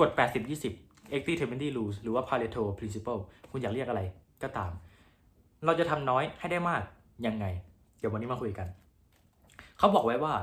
กฎ 80 20 80 20 rules หรือว่า Pareto principle คุณอยากเรียกอะไรก็ตาม เราจะทำน้อยให้ได้มากยังไง เดี๋ยววันนี้มาคุยกัน เขาบอกไว้ว่า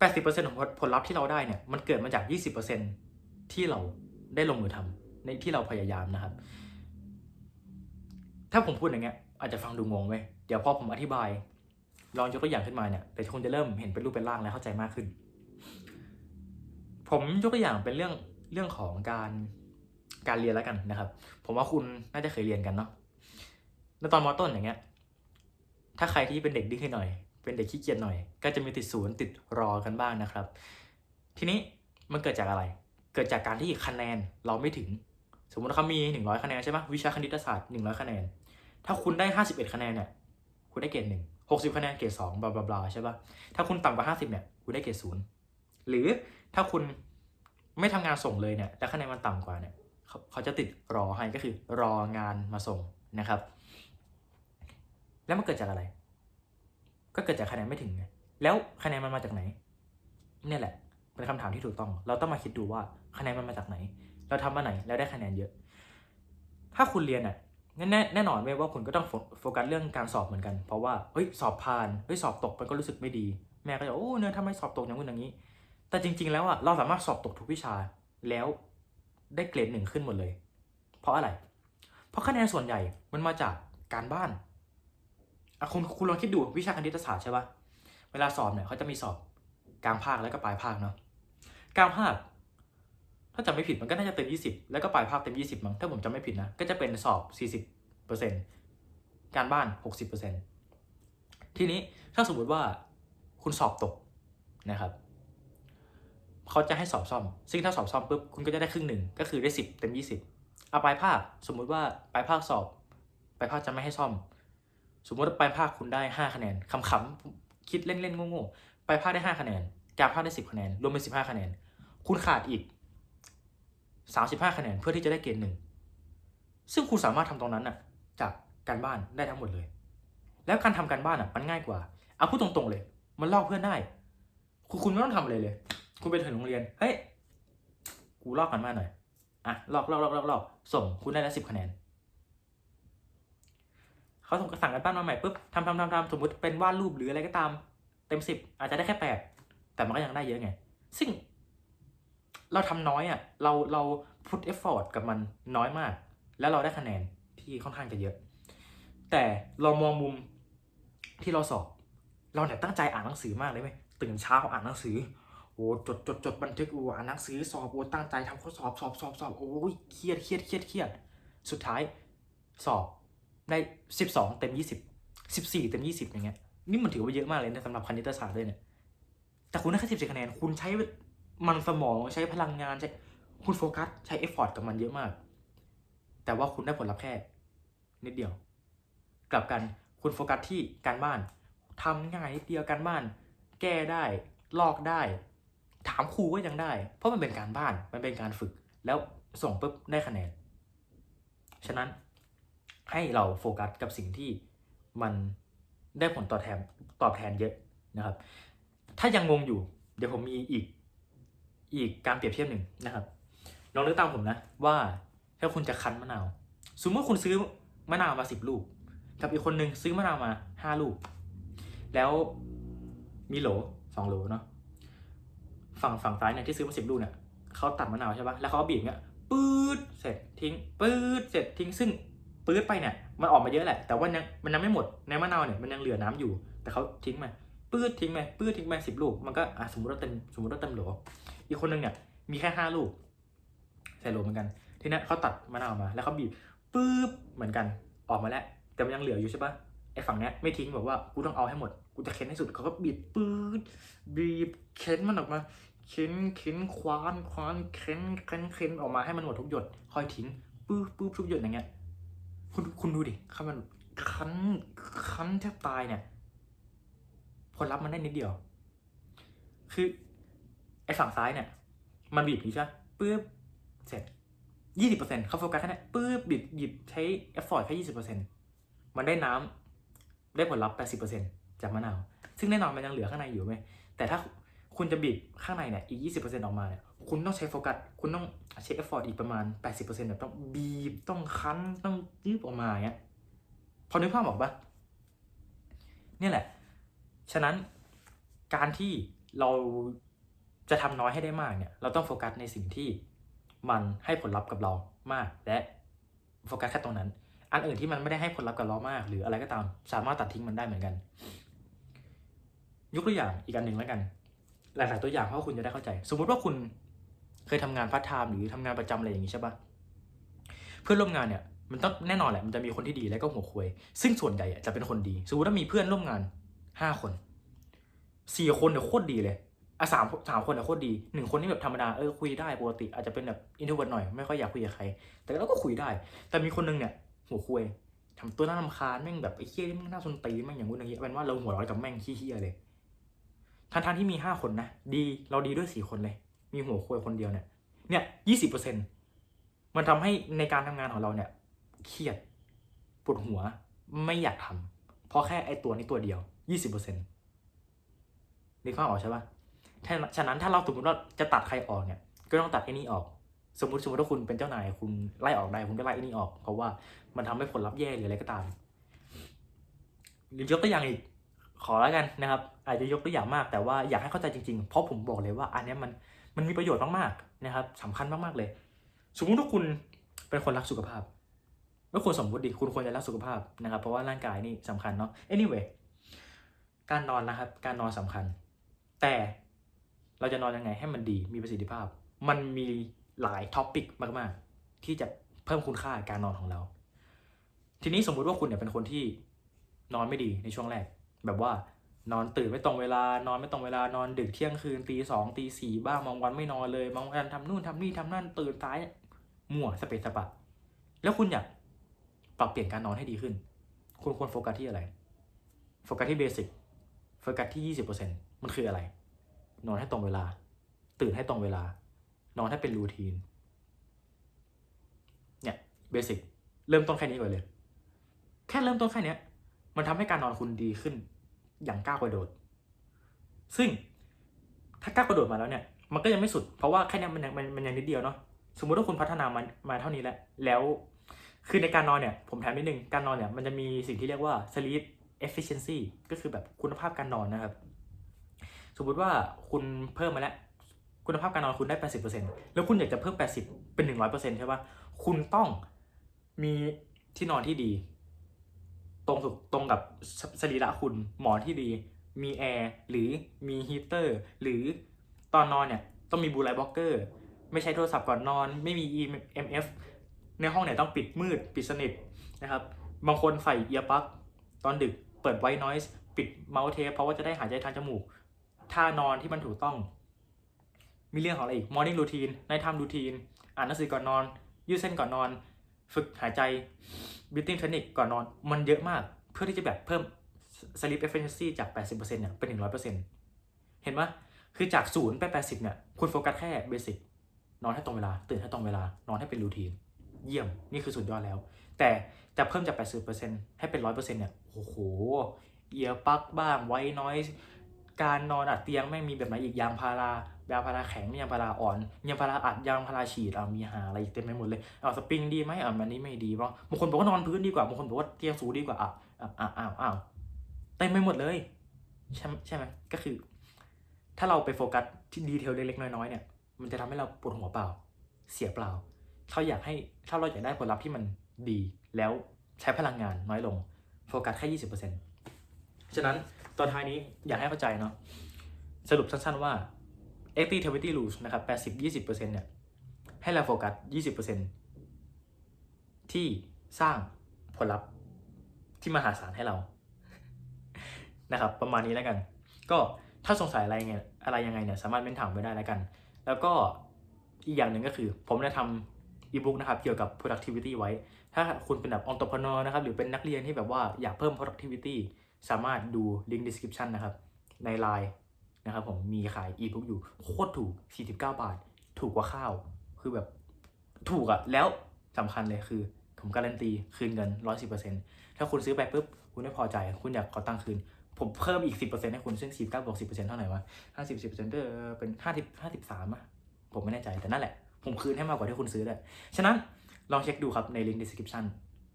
80%ของผลลัพธ์ที่เราได้เนี่ย มันเกิดมาจาก 20%ที่เราได้ลงมือทำในที่เราพยายามนะครับ ถ้าผมพูดอย่างเงี้ยอาจจะฟังดูงงเว้ยเดี๋ยวพอผมอธิบาย ลองยกตัวอย่างขึ้นมาเนี่ย แต่คงจะเริ่มเห็นเป็นรูปเป็นร่างและเข้าใจมากขึ้น ผมยกตัวอย่างเป็นเรื่องเรื่องของการการเรียนแล้วกันนะครับ ผมว่าคุณน่าจะเคยเรียนกันเนาะในตอนมต้นอย่างเงี้ย ถ้าใครที่เป็นเด็กดื้อหน่อย เป็นเด็กขี้เกียจหน่อย ก็จะมีติดศูนย์ติดรอกันบ้างนะครับ ทีนี้มันเกิดจากอะไร เกิดจากการที่คะแนนเราไม่ถึง สมมติว่าเขามีหนึ่งร้อยคะแนนใช่ปะวิชาคณิตศาสตร์หนึ่งร้อยคะแนน ถ้าคุณได้ห้าสิบเอ็ดคะแนนเนี่ย คุณได้เกรดหนึ่งหกสิบคะแนนเกรดสองบลาบลาบลาใช่ปะถ้าคุณต่ำกว่าห้าสิบเนี่ย คุณได้เกรดศูนย์ หรือถ้าคุณไม่ทำงานส่งเลยเนี่ยแต่คะแนนมันต่ำกว่าเนี่ยเขาเขาจะติดรอให้ก็คือรองานมาส่งนะครับ แล้วมันเกิดจากอะไร ก็เกิดจากคะแนนไม่ถึงไงแล้วคะแนนมันมาจากไหนเนี่ยแหละเป็นคำถามที่ถูกต้อง เราต้องมาคิดดูว่าคะแนนมันมาจากไหน เราทำมาไหนแล้วได้คะแนนเยอะ ถ้าคุณเรียนอะแน่แน่นอนเว้ว่าคุณก็ต้องโฟกัสเรื่องการสอบเหมือนกัน เพราะว่าเฮ้ยสอบผ่านเฮ้ยสอบตกมันก็รู้สึกไม่ดี แม่ก็จะโอ้เนินทำไมสอบตกอย่างนู้นอย่างนี้ แต่จริง ๆ แล้วอะเราสามารถสอบตกทุกวิชาแล้วได้เกรดหนึ่งขึ้นหมดเลย เพราะอะไร เพราะคะแนนส่วนใหญ่มันมาจากการบ้านอะคุณคุณลองคิดดูวิชาคณิตศาสตร์ใช่ปะเวลาสอบเนี่ยเขาจะมีสอบกลางภาคแล้วก็ปลายภาคเนาะกลางภาค ถ้าจำไม่ผิดมันก็น่าจะเต็ม 20 แล้วก็ปลายภาคเต็ม 20 มั้งถ้าผมจำไม่ผิดนะก็จะเป็นสอบ 40%การบ้าน 60%ทีนี้ถ้าสมมติว่าคุณสอบตกนะครับ เขาจะให้สอบซ่อม ซึ่งถ้าสอบซ่อมปุ๊บคุณก็จะได้ครึ่งหนึ่งก็คือได้ 10 เต็ม 20เอาปลายภาคสมมุติว่าปลายภาคสอบปลายภาคจะไม่ให้ซ่อม สมมติว่าปลายภาคคุณได้ 5 คะแนนคำๆคิดเล่นๆโง่ๆปลายภาคได้ 5 คะแนนกลางภาคได้ 10 คะแนนรวมเป็น 15 คะแนน คุณขาดอีก 35 คะแนนเพื่อที่จะได้เกณฑ์หนึ่งซึ่งคุณสามารถทำตรงนั้นน่ะจากการบ้านได้ทั้งหมดเลย แล้วการทำการบ้านอะมันง่ายกว่าเอาพูดตรงๆเลย มันลอกเพื่อนได้คุณคุณไม่ต้องทำอะไรเลย คุณไปถึงโรงเรียน เฮ้ย กูลอกกันบ้าหน่อย อะ ลอกลอกลอกลอกลอกส่ง คุณได้แล้วสิบคะแนน เขาส่งกระสั่งกันบ้านมาใหม่ปุ๊บทำทำทำทำสมมติเป็นวาดรูปหรืออะไรก็ตาม เต็มสิบอาจจะได้แค่แปด แต่มันก็ยังได้เยอะไง ซึ่ง เราทำน้อยอะ เราเราพุทเอฟฟอร์ตกับมันน้อยมาก แล้วเราได้คะแนนที่ค่อนข้างจะเยอะ แต่เรามองมุมที่เราสอบ เราเนี่ยตั้งใจอ่านหนังสือมากเลยไหมตื่นเช้าอ่านหนังสือ โอ้จดจดจดบันทึกโอ้อ่านหนังสือสอบโอ้ตั้งใจทำข้อสอบสอบสอบสอบโอ้ยเครียดเครียดเครียดเครียด สุดท้ายสอบได้สิบสองเต็มยี่สิบสิบสี่เต็มยี่สิบอย่างเงี้ยนี่มันถือว่าเยอะมากเลยนะสำหรับคณิตศาสตร์ด้วยเนี่ยแต่คุณได้แค่สิบสี่คะแนนคุณใช้มันสมองใช้พลังงานใช้คุณโฟกัสใช้เอฟฟอร์ตกับมันเยอะมาก แต่ว่าคุณได้ผลลัพธ์แค่ นิดเดียว กลับกันคุณโฟกัสที่การบ้านทำง่ายนิดเดียวการบ้าน แก้ได้ลอกได้ ถามครูก็ยังได้ เพราะมันเป็นการบ้านมันเป็นการฝึก แล้วส่งปุ๊บได้คะแนน ฉะนั้นให้เราโฟกัสกับสิ่งที่มันได้ผลตอบแทนตอบแทนเยอะนะครับ ถ้ายังงงอยู่ เดี๋ยวผมมีอีกอีกการเปรียบเทียบหนึ่งนะครับลองนึกตามผมนะว่าถ้าคุณจะคั้นมะนาว สมมติว่าคุณซื้อมะนาวมาสิบลูก กับอีกคนนึงซื้อมะนาวมาห้าลูก แล้วมีโหลสองโหลเนาะ ฝั่งฝั่งซ้ายเนี่ยที่ซื้อมาสิบลูกเนี่ยเขาตัดมะนาวใช่ปะแล้วเขาบีบเงี้ยปื๊ดเสร็จทิ้งปื๊ดเสร็จทิ้งซึ่งปื๊ดไปเนี่ยมันออกมาเยอะแหละ แต่ว่ายังมันยังไม่หมดในมะนาวเนี่ยมันยังเหลือน้ำอยู่ แต่เขาทิ้งมาปื๊ดทิ้งไปปื๊ดทิ้งไปสิบลูกมันก็อะสมมติว่าเต็มสมมติว่าเต็มโหลอีกคนนึงเนี่ยมีแค่ห้าลูกใส่โหลเหมือนกัน ทีนี้เขาตัดมะนาวมาแล้วเขาบีบปื๊บเหมือนกันออกมาแล้ว แต่มันยังเหลืออยู่ใช่ปะไอ้ฝั่งเนี้ยไม่ทิ้งแบบว่ากูต้องเอาให้หมดกูจะเค้นให้สุดเขาก็บีบปื๊ดบีบเค้นมันออกมา เค้นเค้นคว้านคว้านเค้นเค้นเค้นออกมาให้มันหมดทุกหยดค่อยทิ้งปื๊บปื๊บทุกหยดอย่างเงี้ย คุณคุณดูดิคันมันคันคันแทบตายเนี่ยผลลัพธ์มันได้นิดเดียว คือไอ้ฝั่งซ้ายเนี่ย มันบีบนี้ใช่ปะปื๊บเสร็จยี่สิบเปอร์เซ็นต์เขาโฟกัสแค่นั้นปื๊บบีบหยิบใช้เอฟฟอร์ตแค่ยี่สิบเปอร์เซ็นต์มันได้น้ำได้ผลลัพธ์แปดสิบเปอร์เซ็นต์จากมะนาว ซึ่งแน่นอนมันยังเหลือข้างในอยู่ไหมแต่ถ้า คุณจะบีบข้างในเนี่ยอีกยี่สิบเปอร์เซ็นต์ออกมาเนี่ยคุณต้องใช้โฟกัส คุณต้องใช้เอฟฟอร์ตอีกประมาณ 80%แบบต้องบีบต้องคั้นต้องยืบออกมาอย่างเงี้ยพอนึกภาพออกปะเนี่ยแหละ ฉะนั้นการที่เราจะทำน้อยให้ได้มากเนี่ย เราต้องโฟกัสในสิ่งที่มันให้ผลลัพธ์กับเรามาก และโฟกัสแค่ตรงนั้น อันอื่นที่มันไม่ได้ให้ผลลัพธ์กับเรามาก หรืออะไรก็ตาม สามารถตัดทิ้งมันได้เหมือนกัน ยกตัวอย่างอีกอันหนึ่งแล้วกัน หลาย ๆ ตัวอย่างเพราะว่าคุณจะได้เข้าใจ สมมุติว่าคุณเคยทำงานพาร์ทไทม์หรือทำงานประจำอะไรอย่างนี้ใช่ปะเพื่อนร่วมงานเนี่ยมันต้องแน่นอนแหละมันจะมีคนที่ดีและก็หัวควย ซึ่งส่วนใหญ่จะเป็นคนดี สมมติว่ามีเพื่อนร่วมงานห้าคนสี่คนเนี่ยโคตรดีเลยอะสามสามคนเนี่ยโคตรดีหนึ่งคนที่แบบธรรมดาเออคุยได้ปกติ อาจจะเป็นแบบอินโทรเวิร์หน่อยไม่ค่อยอยากคุยกับใคร แต่เราก็คุยได้ แต่มีคนหนึงเนี่ยหัวควยทำตัวน่ารำคาญแม่งแบบไอ้เหี้ยนี่แม่งน่าสนตีแม่งอย่างงู้นอย่างนี้เป็นว่าเราหัวร้อนกับแม่งขี้เหี้ยเลย ทั้งทที่มีห้าคนนะดีเราดีด้วยสี่คนเลย มีหัวควยคนเดียวเนี่ยเนี่ยยี่สิบเปอร์เซ็นตมันทำให้ในการทำงานของเราเนี่ยเครียดปวดหัวไม่อยากทำเพราะแค่ไอตัวนี้ตัวเดียวยี่สิบเปอร์เซ็นต์นี่ข้อออกใช่ปะถ้าฉะนั้นถ้าเราสมมติว่าจะตัดใครออกเนี่ย ก็ต้องตัดไอ้นี่ออก สมมติสมมติว่าคุณเป็นเจ้านายคุณไล่ออกได้คุณก็ไล่ไอ้นี่ออก เพราะว่ามันทำให้ผลลัพธ์แย่หรืออะไรก็ตามหรือยกตัวอย่างอีก ขอแล้วกันนะครับ อาจจะยกตัวอย่างมาก แต่ว่าอยากให้เข้าใจจริงๆ เพราะผมบอกเลยว่าอันนี้มันมันมีประโยชน์มากๆนะครับสำคัญมากๆเลย สมมุติว่าคุณเป็นคนรักสุขภาพไม่ควรสมมติดิคุณควรจะรักสุขภาพนะครับ เพราะว่าร่างกายนี่สำคัญเนาะ anyway การนอนนะครับ การนอนสำคัญ แต่เราจะนอนยังไงให้มันดีมีประสิทธิภาพ มันมีหลายท็อปิกมากๆ ที่จะเพิ่มคุณค่าการนอนของเรา ทีนี้สมมุติว่าคุณเนี่ยเป็นคนที่นอนไม่ดีในช่วงแรก แบบว่านอนตื่นไม่ตรงเวลานอนไม่ตรงเวลานอนดึกเที่ยงคืนตีสองตีสี่บ้างบางวันไม่นอนเลยบางวันทำนู่นทำนี่ทำนั่นตื่นสายมั่วสเปซสปะ แล้วคุณอยากปรับเปลี่ยนการนอนให้ดีขึ้น คุณควรโฟกัสที่อะไร โฟกัสที่เบสิกโฟกัสที่ยี่สิบเปอร์เซ็นมันคืออะไร นอนให้ตรงเวลา ตื่นให้ตรงเวลา นอนให้เป็นรูทีน เนี่ยเบสิกเริ่มต้นแค่นี้ก่อนเลย แค่เริ่มต้นแค่เนี้ย มันทำให้การนอนคุณดีขึ้น อย่างก้าวกระโดด ซึ่งถ้าก้าวกระโดดมาแล้วเนี่ย มันก็ยังไม่สุด เพราะว่าแค่นี้มันยังมันยังนิดเดียวเนาะ สมมุติว่าคุณพัฒนามามาเท่านี้แล้ว แล้วคือในการนอนเนี่ย ผมแถมนิดนึง การนอนเนี่ยมันจะมีสิ่งที่เรียกว่า sleep efficiency ก็คือแบบคุณภาพการนอนนะครับ สมมุติว่าคุณเพิ่มมาแล้ว คุณภาพการนอนคุณได้ 80%แล้วคุณอยากจะเพิ่ม 80 เป็น 100%ใช่ปะคุณต้องมีที่นอนที่ดี ตรงตรงกับสรีระคุณหมอนที่ดี มีแอร์หรือมีฮีเตอร์หรือตอนนอนเนี่ยต้องมีบูไลบล็อกเกอร์ไม่ใช้โทรศัพท์ก่อนนอน ไม่มี EMF ในห้องเนี่ยต้องปิดมืดปิดสนิทนะครับ บางคนใส่เอียร์ปลั๊กตอนดึกเปิดไว n ์น i ยส์ปิดเมาส์เทปเพราะว่าจะได้หายใจทางจมูกท่านอนที่มันถูกต้อง มีเรื่องของอะไรอีก morning routine night time routine อ่านหนังสือก่อนนอนยืดเส้นก่อนนอน ฝึกหายใจ breathing technique ก่อนนอน มันเยอะมาก เพื่อที่จะแบบเพิ่ม sleep efficiency จาก 80%เนี่ย เป็น 100%เห็นไหมคือจาก 0 ไป 80 เนี่ย คุณโฟกัสแค่เบสิกนอนให้ตรงเวลา ตื่นให้ตรงเวลา นอนให้เป็นรูทีน เยี่ยม นี่คือสุดยอดแล้ว แต่จะเพิ่มจาก 80%ให้เป็น 100%เนี่ย โอ้โห เอียร์ปักบ้าง ไว n ์น i ย การนอนอัดเตียงแม่งมีแบบไหนอีกยางพารายางพาราแข็งยางพาราอ่อนยางพาราอัดยางพาราฉีดเอามีหาอะไรอีกเต็มไปหมดเลยเอาสปริงดีไหมอะอันนี้ไม่ดีเพราะบางคนบอกว่านอนพื้นดีกว่าบางคนบอกว่าเตียงสูงดีกว่าอะอะอะอ้าวอ้าวเต็มไปหมดเลยใช่ไหมใช่ไหมก็คือ ถ้าเราไปโฟกัสที่ดีเทลเล็กๆน้อยๆเนี่ย มันจะทำให้เราปวดหัวเปล่า เสียเปล่าถ้าอยากให้ถ้าเราอยากได้ผลลัพธ์ที่มันดีแล้วใช้พลังงานน้อยลง โฟกัสแค่ยี่สิบเปอร์เซ็นต์ฉะนั้น ตอนท้ายนี้อยากให้เข้าใจเนาะสรุปสั้นๆว่า 80 20 rules นะครับ 80 20%เนี่ย ให้เราโฟกัส 20%ที่สร้างผลลัพธ์ที่มหาศาลให้เรา นะครับ ประมาณนี้แล้วกัน ก็ถ้าสงสัยอะไรเงี้ยอะไรยังไงเนี่ยสามารถเม้นถามไว้ได้แล้วกัน แล้วก็อีกอย่างหนึ่งก็คือ ผมได้ทำอีบุ๊กนะครับเกี่ยวกับ productivity ไว้ ถ้าคุณเป็นแบบ entrepreneur นะครับ หรือเป็นนักเรียนที่แบบว่าอยากเพิ่ม productivity สามารถดู link description นะครับ ใน Line นะครับผมมีขายอีบุ๊กอยู่โคตรถูก 49 บาท ถูกกว่าข้าว คือแบบถูกอะแล้วสำคัญเลยคือ ผมการันตีคืนเงิน 110%ถ้าคุณซื้อไปปุ๊บ คุณไม่พอใจ คุณอยากขอตังค์คืน ผมเพิ่มอีก 10%ให้คุณ ซึ่ง 49บวก10%เท่าไหร่วะ50 10%เออเป็น 50 53อะผมไม่แน่ใจแต่นั่นแหละ ผมคืนให้มากกว่าที่คุณซื้อเลยฉะนั้นลองเช็คดูครับในลิงก์ description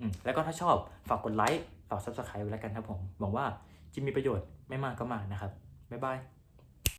อืมแล้วก็ถ้าชอบฝากกดไลค์ ฝาก subscribe ไว้แล้วกันครับผม หวังว่าจะมีประโยชน์ไม่มากก็มากนะครับ บ๊ายบาย